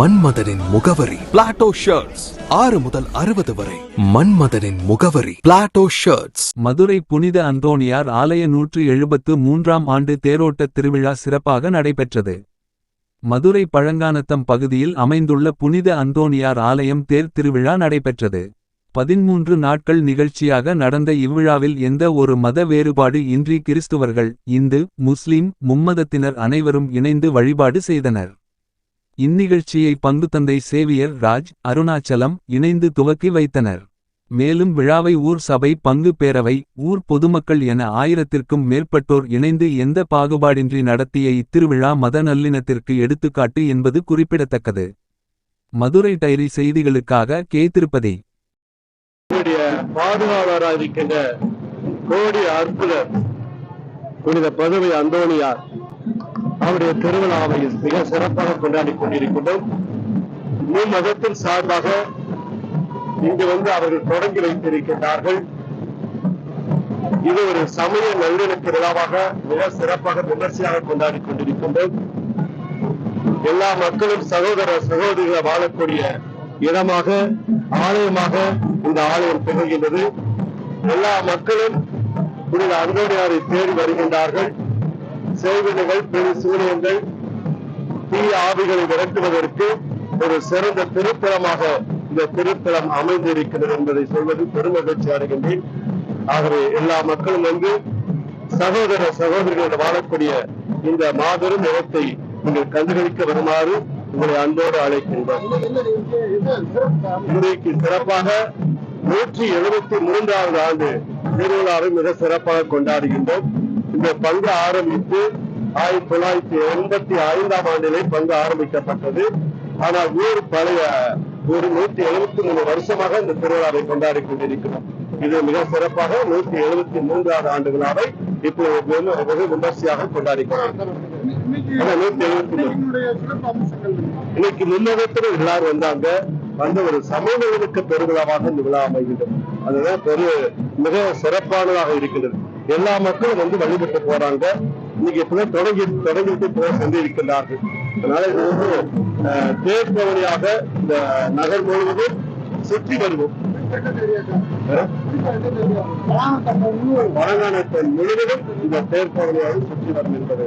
மன்மதனின் முகவரி. Plato shirts ஆறு முதல் அறுபது வரை. மன்மதனின் முகவரி. பிளாட்டோ ஷர்ட்ஸ் மதுரை புனித அந்தோணியார் ஆலய நூற்று எழுபத்து மூன்றாம் ஆண்டு தேரோட்ட திருவிழா சிறப்பாக நடைபெற்றது. மதுரை பழங்கானத்தம் பகுதியில் அமைந்துள்ள புனித அந்தோணியார் ஆலயம் தேர் திருவிழா நடைபெற்றது. பதின்மூன்று நாட்கள் நிகழ்ச்சியாக நடந்த இவ்விழாவில் எந்த ஒரு மத வேறுபாடு இன்றி கிறிஸ்துவர்கள் இந்து முஸ்லிம் மும்மதத்தினர் அனைவரும் இணைந்து வழிபாடு செய்தனர். இந்நிகழ்ச்சியை பங்கு தந்தை சேவியர் ராஜ் அருணாச்சலம் இணைந்து துவக்கி வைத்தனர். மேலும் விழாவை ஊர் சபை பங்கு பேரவை ஊர் பொதுமக்கள் என ஆயிரத்திற்கும் மேற்பட்டோர் இணைந்து எந்த பாகுபாடின்றி நடத்திய இத்திருவிழா மத நல்லிணத்திற்கு எடுத்துக்காட்டு என்பது குறிப்பிடத்தக்கது. மதுரை டைரி செய்திகளுக்காக கே. திருப்பதி. பாதுகாவலராக இருக்கின்ற கோடி அற்புதர் புனித பதவி அந்தோணியார் அவருடைய திருவிழாவை மிக சிறப்பாக கொண்டாடி கொண்டிருக்கின்றோம். மதத்தின் சார்பாக இங்கு வந்து அவர்கள் தொடங்கி வைத்திருக்கின்றார்கள். இது ஒரு சமய நல்லிணக்க விழாவாக மிக சிறப்பாக விமர்சையாக கொண்டாடி கொண்டிருக்கின்றோம். எல்லா மக்களும் சகோதர சகோதரிகளை வாழக்கூடிய இடமாக ஆலயமாக இந்த ஆலயம் திகழ்கின்றது. எல்லா மக்களும் புனித அந்தோனியாரை தேடி வருகின்றார்கள். செய்வினைகள் பெரு சூரியங்கள் தீய ஆவிகளை விரட்டுவதற்கு ஒரு சிறந்த திருத்தலமாக இந்த திருத்தலம் அமைந்திருக்கிறது என்பதை சொல்வது பெருமகிழ்ச்சி அடைகின்றேன். ஆகவே எல்லா மக்களும் வந்து சகோதர சகோதரிகளோடு வாழக்கூடிய இந்த மாபெரும் இடத்தை நீங்கள் கண்டுகளிக்க வருமாறு உங்களை அன்போடு அழைக்கின்றோம். இன்றைக்கு சிறப்பாக நூற்றி எழுபத்தி மூன்றாவது ஆண்டு திருவிழாவை மிக சிறப்பாக கொண்டாடுகின்றோம். இந்த பங்கு ஆரம்பித்து ஆயிரத்தி தொள்ளாயிரத்தி எண்பத்தி ஐந்தாம் ஆண்டிலே பங்கு ஆரம்பிக்கப்பட்டது. ஆனால் ஊர் பழைய ஒரு நூத்தி எழுபத்தி மூணு வருஷமாக இந்த திருவிழாவை கொண்டாடி கொண்டிருக்கிறோம். இது மிக சிறப்பாக நூத்தி எழுபத்தி மூன்றாவது ஆண்டு விழாவை இப்போது வெகு- விமர்சையாக கொண்டாடி ஆனா, நூத்தி மூணு. இன்னைக்கு முன்னகத்தில் எல்லாரும் வந்தாங்க. வந்த ஒரு சமூகங்களுக்கு பெருவிழாவாக இந்த விழா அமைகின்றது. அதுதான் பெரிய மிக சிறப்பானதாக இருக்கின்றது. எல்லா மக்களும் வந்து வழிபட்டு போறாங்க. இன்னைக்கு எப்படி தொடங்கி தொடங்கிட்டு போக சென்றிருக்கின்றார்கள். அதனால இது வந்து அஹ், தேர் பவனியாக இந்த நகர் முழுவதும் சுற்றி வருவோம். அஹ், முழுவதும் இந்த தேர் பவனியாக சுற்றி வரும் என்பதை